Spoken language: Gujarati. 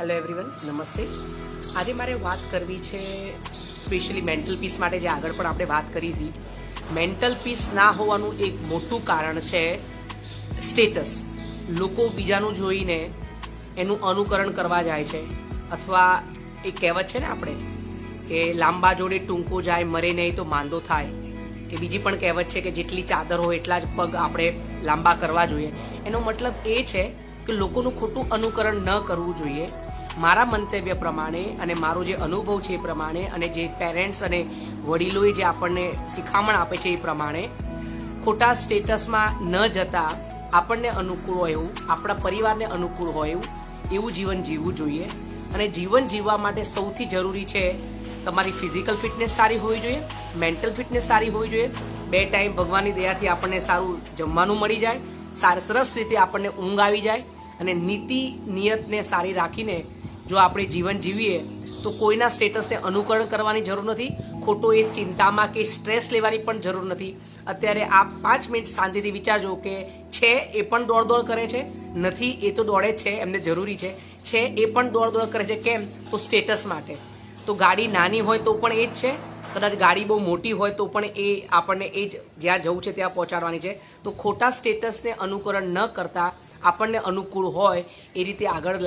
હેલો એવરીવન નમસ્તે આજે મારે વાત કરવી છે સ્પેશિયલી મેન્ટલ પીસ માટે, જે આગળ પણ આપણે વાત કરી હતી. મેન્ટલ પીસ ના હોવાનું એક મોટું કારણ છે સ્ટેટસ લોકો બીજાનું જોઈને એનું અનુકરણ કરવા જાય છે. અથવા એ કહેવત છે ને આપણે, કે લાંબા જોડે ટૂંકો જાય, મરે નહીં તો માંદો થાય. કે બીજી પણ કહેવત છે કે જેટલી ચાદર હોય એટલા જ પગ આપણે લાંબા કરવા જોઈએ. એનો મતલબ એ છે કે લોકોનું ખોટું અનુકરણ ન કરવું જોઈએ. મારા મંતવ્ય પ્રમાણે અને મારો જે અનુભવ છે એ પ્રમાણે અને જે પેરેન્ટ્સ અને વડીલોએ જે આપણને શિખામણ આપે છે એ પ્રમાણે, ખોટા સ્ટેટસમાં ન જતા આપણને અનુકૂળ હોય એવું, આપણા પરિવારને અનુકૂળ હોય એવું એવું જીવન જીવવું જોઈએ. અને જીવન જીવવા માટે સૌથી જરૂરી છે તમારી ફિઝિકલ ફિટનેસ સારી હોવી જોઈએ મેન્ટલ ફિટનેસ સારી હોવી જોઈએ. બે ટાઈમ ભગવાનની દયાથી આપણને સારું જમવાનું મળી જાય સાર સરસ રીતે આપણને ઊંઘ આવી જાય અને નીતિ, નિયતને સારી રાખીને જો આપણે જીવન જીવીએ, તો કોઈના સ્ટેટસને અનુકરણ કરવાની જરૂર નથી, ખોટો એ ચિંતામાં કે સ્ટ્રેસ લેવાની પણ જરૂર નથી. અત્યારે આપ પાંચ મિનિટ શાંતિથી વિચારજો કે છે એ પણ દોડ દોડ કરે છે? નથી, એ તો દોડે છે, એમને જરૂરી છે. છે એ પણ દોડ દોડ કરે છે કેમ? તો સ્ટેટસ માટે. તો ગાડી નાની હોય તો પણ એ જ છે? કદાચ ગાડી બહુ મોટી હોય તો પણ એ આપણને એ જ જ્યાં જવું છે ત્યાં પહોંચાડવાની છે. તો ખોટા સ્ટેટસને અનુકરણ ન કરતા આપણને અનુકૂળ હોય એ રીતે આગળ